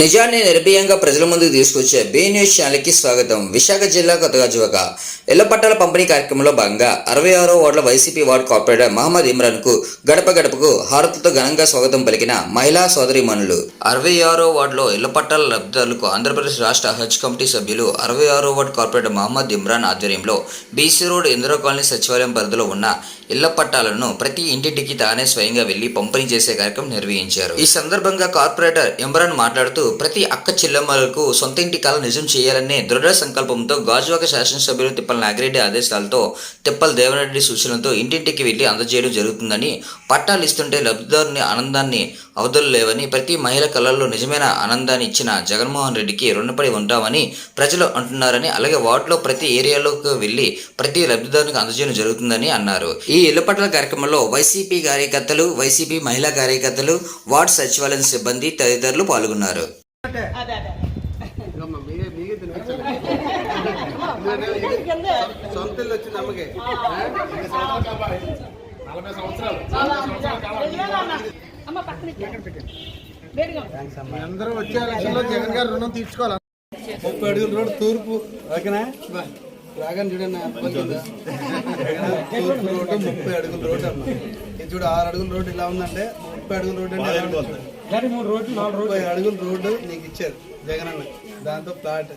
నిజాన్ని నిర్భయంగా ప్రజల ముందుకు తీసుకొచ్చే బే న్యూస్ ఛానల్కి స్వాగతం. విశాఖ జిల్లా కొత్తగాజువక ఇళ్ళ పట్టాల పంపిణీ కార్యక్రమంలో భాగంగా అరవై ఆరో వార్డుల వైసీపీ వార్డు కార్పొరేటర్ మహమ్మద్ ఇమ్రాన్కు గడప గడపకు హారతులతో ఘనంగా స్వాగతం పలికిన మహిళా సోదరిమణులు అరవై ఆరో వార్డులో ఇళ్ళ పట్టాల లబ్ధిదారులకు ఆంధ్రప్రదేశ్ రాష్ట్ర హజ్ కమిటీ సభ్యులు అరవై ఆరో వార్డు కార్పొరేటర్ మహమ్మద్ ఇమ్రాన్ ఆధ్వర్యంలో బీసీ రోడ్ ఇందిరా కాలనీ సచివాలయం పరిధిలో ఉన్న ఇళ్ళ పట్టాలను ప్రతి ఇంటింటికి తానే స్వయంగా వెళ్ళి పంపిణీ చేసే కార్యక్రమం నిర్వహించారు. ఈ సందర్భంగా కార్పొరేటర్ ఇమ్రాన్ మాట్లాడుతూ ప్రతి అక్క చెల్లెమ్మలకు సొంత ఇంటి కళ నిజం చేయాలనే దృఢ సంకల్పంతో గాజువాక శాసనసభ్యులు తిప్పల నాగిరెడ్డి ఆదేశాలతో తిప్పల దేవరెడ్డి సూచనలతో ఇంటింటికి వెళ్ళి అందజేయడం జరుగుతుందని పట్టాలు ఇస్తుంటే లబ్ధిదారుని ఆనందాన్ని అవధులు ప్రతి మహిళ కళల్లో నిజమైన ఆనందాన్ని ఇచ్చిన జగన్మోహన్ రెడ్డికి రుణపడి ఉంటామని ప్రజలు అంటున్నారని అలాగే వార్డులో ప్రతి ఏరియాలోకి వెళ్ళి ప్రతి లబ్ధిదారునికి అందజేయడం జరుగుతుందని అన్నారు. ఈ ఇళ్ళపట్ల కార్యక్రమంలో వైసీపీ కార్యకర్తలు వైసీపీ మహిళా కార్యకర్తలు వార్డు సచివాలయం సిబ్బంది తదితరులు పాల్గొన్నారు. సొంత ఇల్లు వచ్చింది అమ్మకి. అమ్మ. పక్కన వేడిగా ఉంది. అందరూ వచ్చే ఎలక్షన్లో జగన్ గారు రుణం తీర్చుకోవాలి. ముప్పై అడుగుల రోడ్డు తూర్పు. ఓకేనా? రాగానే చూడండి? తూర్పు రోడ్డు ముప్పై అడుగుల రోడ్డు అమ్మ. ఇది చూడు ఆరు అడుగుల రోడ్డు ఇలా ఉందంటే ముప్పై అడుగుల రోడ్డు అంటే అడుగుల రోడ్డు నీకు ఇచ్చారు జగన్ అన్న. దాంతో ప్లాట్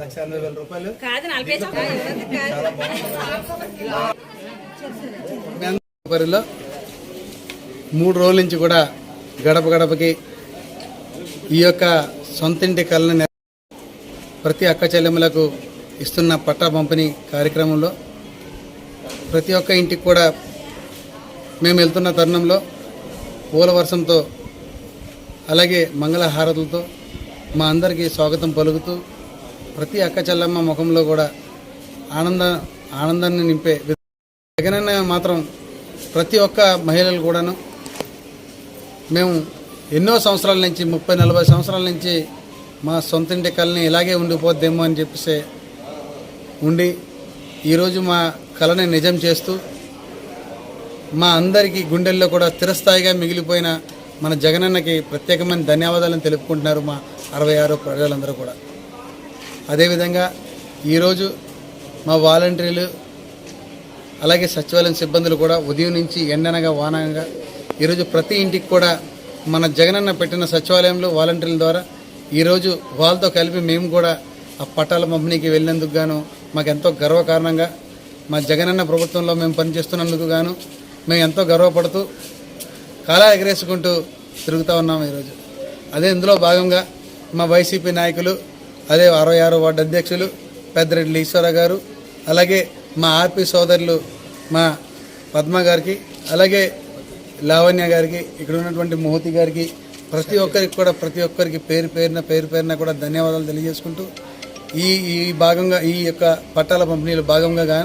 లక్ష ఎనభై వేల రూపాయలు. పరిలో మూడు రోజుల నుంచి కూడా గడప గడపకి ఈ యొక్క సొంతింటి కళని ప్రతి అక్క చెల్లెమ్మలకు ఇస్తున్న పట్టా పంపిణీ కార్యక్రమంలో ప్రతి ఒక్క ఇంటికి కూడా మేము వెళ్తున్న తరుణంలో పూల వర్షంతో అలాగే మంగళహారతులతో మా అందరికీ స్వాగతం పలుకుతూ ప్రతి అక్క చెల్లమ్మ ముఖంలో కూడా ఆనంద ఆనందాన్ని నింపే జగనన్న మాత్రం ప్రతి ఒక్క మహిళలు కూడాను మేము ఎన్నో సంవత్సరాల నుంచి ముప్పై నలభై సంవత్సరాల నుంచి మా సొంత ఇంటి కళని ఇలాగే ఉండిపోద్దేమో అని చెప్పేసి ఉండి ఈరోజు మా కళని నిజం చేస్తూ మా అందరికీ గుండెల్లో కూడా స్థిరస్థాయిగా మిగిలిపోయిన మన జగనన్నకి ప్రత్యేకమైన ధన్యవాదాలను తెలుపుకుంటున్నారు మా అరవై ఆరు ప్రజలందరూ కూడా. అదేవిధంగా ఈరోజు మా వాలంటీర్లు అలాగే సచివాలయం సిబ్బందులు కూడా ఉదయం నుంచి ఎండనగా వానగా ఈరోజు ప్రతి ఇంటికి కూడా మన జగనన్న పెట్టిన సచివాలయంలో వాలంటీర్ల ద్వారా ఈరోజు వాళ్ళతో కలిపి మేము కూడా ఆ పట్టాల పంపిణీకి వెళ్ళినందుకు గాను మాకు ఎంతో గర్వకారణంగా మా జగనన్న ప్రభుత్వంలో మేము పనిచేస్తున్నందుకు గాను మేము ఎంతో గర్వపడుతూ కాలా ఎగరేసుకుంటూ తిరుగుతూ ఉన్నాము ఈరోజు. అదే ఇందులో భాగంగా మా వైసీపీ నాయకులు అదే అరవై ఆరో వార్డు అధ్యక్షులు పెద్దరెడ్డి ఈశ్వరరావు గారు అలాగే మా ఆర్పి సోదరులు మా పద్మ గారికి అలాగే లావణ్య గారికి ఇక్కడ ఉన్నటువంటి మోహతి గారికి ప్రతి ఒక్కరికి కూడా ప్రతి ఒక్కరికి పేరు పేరున పేరు పేరున కూడా ధన్యవాదాలు తెలియజేసుకుంటూ ఈ ఈ భాగంగా ఈ యొక్క పట్టాల పంపిణీలో భాగంగా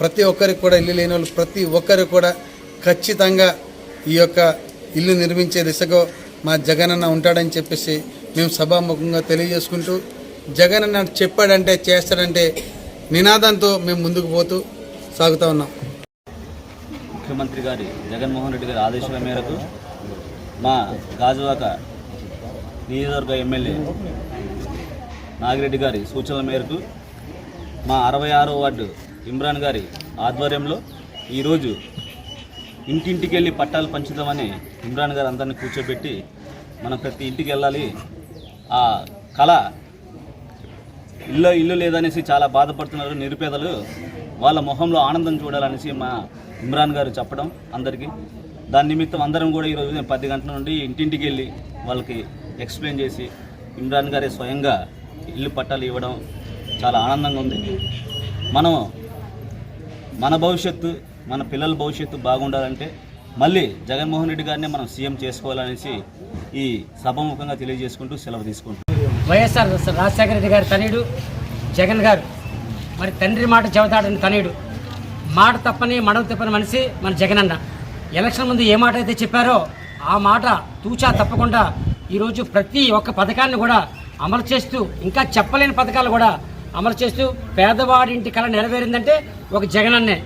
ప్రతి ఒక్కరికి కూడా ఇల్లు లేని వాళ్ళు ప్రతి ఒక్కరికి కూడా ఖచ్చితంగా ఈ యొక్క ఇల్లు నిర్మించే దిశగా మా జగనన్న ఉంటాడని చెప్పేసి మేము సభాముఖంగా తెలియజేసుకుంటూ జగనన్న చెప్పాడంటే చేస్తాడంటే నినాదంతో మేము ముందుకు పోతూ సాగుతూ ఉన్నాం. ముఖ్యమంత్రి గారి జగన్మోహన్ రెడ్డి గారి ఆదేశాల మేరకు మా గాజువాక నియోజకవర్గ ఎమ్మెల్యే నాగిరెడ్డి గారి సూచనల మేరకు మా అరవై ఆరో వార్డు ఇమ్రాన్ గారి ఆధ్వర్యంలో ఈరోజు ఇంటింటికి వెళ్ళి పట్టాలు పంచుదామని ఇమ్రాన్ గారు అందరిని కూర్చోబెట్టి మనం ప్రతి ఇంటికి వెళ్ళాలి ఆ కళ ఇల్లు ఇల్లు లేదనేసి చాలా బాధపడుతున్నారు నిరుపేదలు. వాళ్ళ మొహంలో ఆనందం చూడాలనేసి మా ఇమ్రాన్ గారు చెప్పడం అందరికీ. దాని నిమిత్తం అందరం కూడా ఈరోజు నేను పది గంటల నుండి ఇంటింటికి వెళ్ళి వాళ్ళకి ఎక్స్ప్లెయిన్ చేసి ఇమ్రాన్ గారే స్వయంగా ఇల్లు పట్టాలు ఇవ్వడం చాలా ఆనందంగా ఉంది. మనం మన భవిష్యత్తు మన పిల్లల భవిష్యత్తు బాగుండాలంటే మళ్ళీ జగన్మోహన్ రెడ్డి గారినే మనం సీఎం చేసుకోవాలనేసి ఈ సభముఖంగా తెలియజేసుకుంటూ సెలవు తీసుకుంటాం వైఎస్ఆర్ రాజశేఖర రెడ్డి గారి తనయుడు జగన్ గారు. మరి తండ్రి మాట చెబుతాడని తనయుడు. మాట తప్పని మడవ తప్పని మనిషి మన జగనన్న ఎలక్షన్ ముందు ఏ మాట అయితే చెప్పారో ఆ మాట తూచా తప్పకుండా ఈరోజు ప్రతి ఒక్క పథకాన్ని కూడా అమలు చేస్తూ ఇంకా చెప్పలేని పథకాలు కూడా అమలు చేస్తూ పేదవాడింటి కళ నెరవేరిందంటే ఒక జగనన్నే.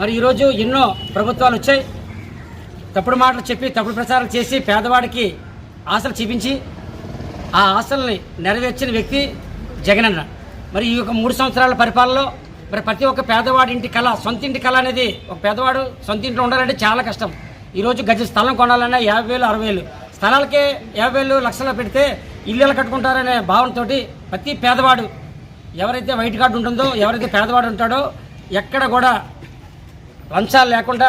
మరి ఈరోజు ఎన్నో ప్రభుత్వాలు వచ్చాయి. తప్పుడు మాటలు చెప్పి తప్పుడు ప్రచారం చేసి పేదవాడికి ఆశలు చూపించి ఆ ఆశల్ని నెరవేర్చిన వ్యక్తి జగనన్న. మరి ఈ యొక్క మూడు సంవత్సరాల పరిపాలనలో మరి ప్రతి ఒక్క పేదవాడి ఇంటి కళ సొంత ఇంటి కళ అనేది ఒక పేదవాడు సొంత ఇంట్లో ఉండాలంటే చాలా కష్టం. ఈరోజు గజ స్థలం కొనాలన్నా యాభై వేలు అరవై వేలు. స్థలాలకే యాభై వేలు లక్షలు పెడితే ఇల్లు కట్టుకుంటారనే భావనతోటి ప్రతి పేదవాడు ఎవరైతే వైట్ కార్డు ఉంటుందో ఎవరైతే పేదవాడు ఉంటాడో ఎక్కడ కూడా లంచాలు లేకుండా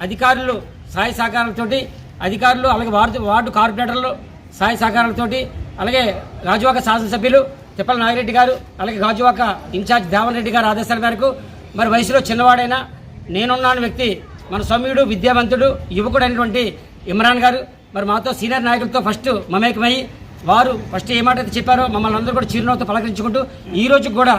అధికారులు సహాయ సహకారాలతోటి అధికారులు అలాగే వార్డు వార్డు కార్పొరేటర్లు సహాయ సహకారాలతోటి అలాగే రాజువాక శాసనసభ్యులు తిప్పల నాగిరెడ్డి గారు అలాగే గాజువాక ఇన్ఛార్జ్ దేవన్ రెడ్డి గారు ఆదేశాల మేరకు మరి వయసులో చిన్నవాడైనా నేనున్నాను వ్యక్తి మన సౌమ్యుడు విద్యావంతుడు యువకుడు అయినటువంటి ఇమ్రాన్ గారు మరి మాతో సీనియర్ నాయకులతో ఫస్ట్ మమేకమయ్యి వారు ఫస్ట్ ఏ మాట అయితే చెప్పారో మమ్మల్ని అందరూ కూడా చిరునవ్వుతో పలకరించుకుంటూ ఈ రోజు కూడా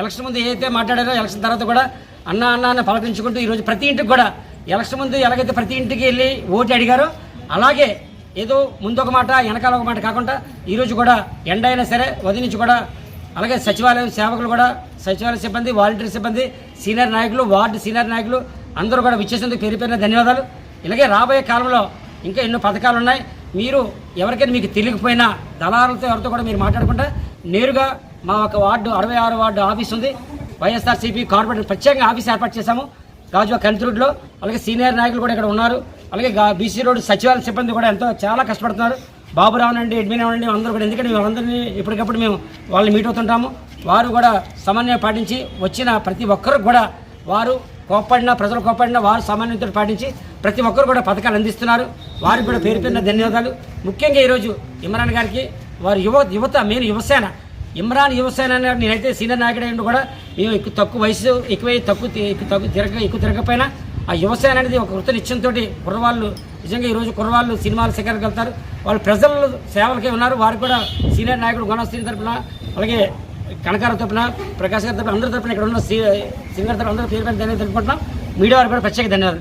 ఎలక్షన్ ముందు ఏదైతే మాట్లాడారో ఎలక్షన్ తర్వాత కూడా అన్న అన్న అని పలకరించుకుంటూ ఈరోజు ప్రతి ఇంటికి కూడా ఎలక్షన్ ముందు ఎలాగైతే ప్రతి ఇంటికి వెళ్ళి ఓటు అడిగారో అలాగే ఏదో ముందు ఒక మాట వెనకాల ఒక మాట కాకుండా ఈరోజు కూడా ఎండ అయినా సరే ఉదయం కూడా అలాగే సచివాలయం సేవకులు కూడా సచివాలయ సిబ్బంది వాలంటీర్ సిబ్బంది సీనియర్ నాయకులు వార్డు సీనియర్ నాయకులు అందరూ కూడా విచ్చేసేందుకు పేరు ధన్యవాదాలు. ఇలాగే రాబోయే కాలంలో ఇంకా ఎన్నో పథకాలు ఉన్నాయి. మీరు ఎవరికైనా మీకు తెలియకపోయినా దళారులతో ఎవరితో కూడా మీరు మాట్లాడకుండా నేరుగా మా ఒక వార్డు అరవై ఆరు వార్డు ఆఫీస్ ఉంది. వైఎస్ఆర్సీపీ కార్పొరేటర్ ప్రత్యేకంగా ఆఫీస్ ఏర్పాటు చేశాము. గాజువా కంతిరుడ్లో అలాగే సీనియర్ నాయకులు కూడా ఇక్కడ ఉన్నారు. అలాగే బీసీ రోడ్ సచివాలయ సిబ్బంది కూడా ఎంతో చాలా కష్టపడుతున్నారు. బాబురావు నుండి అడ్మిన్ అవ్వండి అందరూ కూడా. ఎందుకంటే వాళ్ళందరినీ ఎప్పటికప్పుడు మేము వాళ్ళని మీట్ అవుతుంటాము. వారు కూడా సమన్వయం పాటించి వచ్చిన ప్రతి ఒక్కరు కూడా వారు కోప్పడినా ప్రజలు కోప్పడినా వారు సమన్వయంతో పాటించి ప్రతి ఒక్కరు కూడా పథకాలు అందిస్తున్నారు. వారికి కూడా పేరు పేరున ధన్యవాదాలు. ముఖ్యంగా ఈరోజు ఇమ్రాన్ గారికి వారి యువ యువత మెయిన్ యువసేన ఇమ్రాన్ యువసేన నేనైతే సీనియర్ నాయకుడు కూడా మేము ఎక్కువ తక్కువ వయసు ఎక్కువై తక్కువ తక్కువ తిరగ ఎక్కువ తిరగకపోయినా ఆ యువసేన అనేది ఒక వృత్తి నిత్యంతో కుర్రవాళ్ళు నిజంగా ఈరోజు కుర్రవాళ్ళు సినిమాలు శిఖరికి వెళ్తారు. వాళ్ళు ప్రజల సేవలకే ఉన్నారు. వారికి కూడా సీనియర్ నాయకుడు గుణశ్రీని తరపున అలాగే కనకార తరపున ప్రకాశ్ గారి తరపున అందరి తరపున ఇక్కడ ఉన్న సింగర్ తరపున అందరూ పేరు పేరు ధన్యవాదాలు తెలుపుకుంటున్నాం. మీడియా వారికి కూడా ప్రత్యేక ధన్యవాదాలు.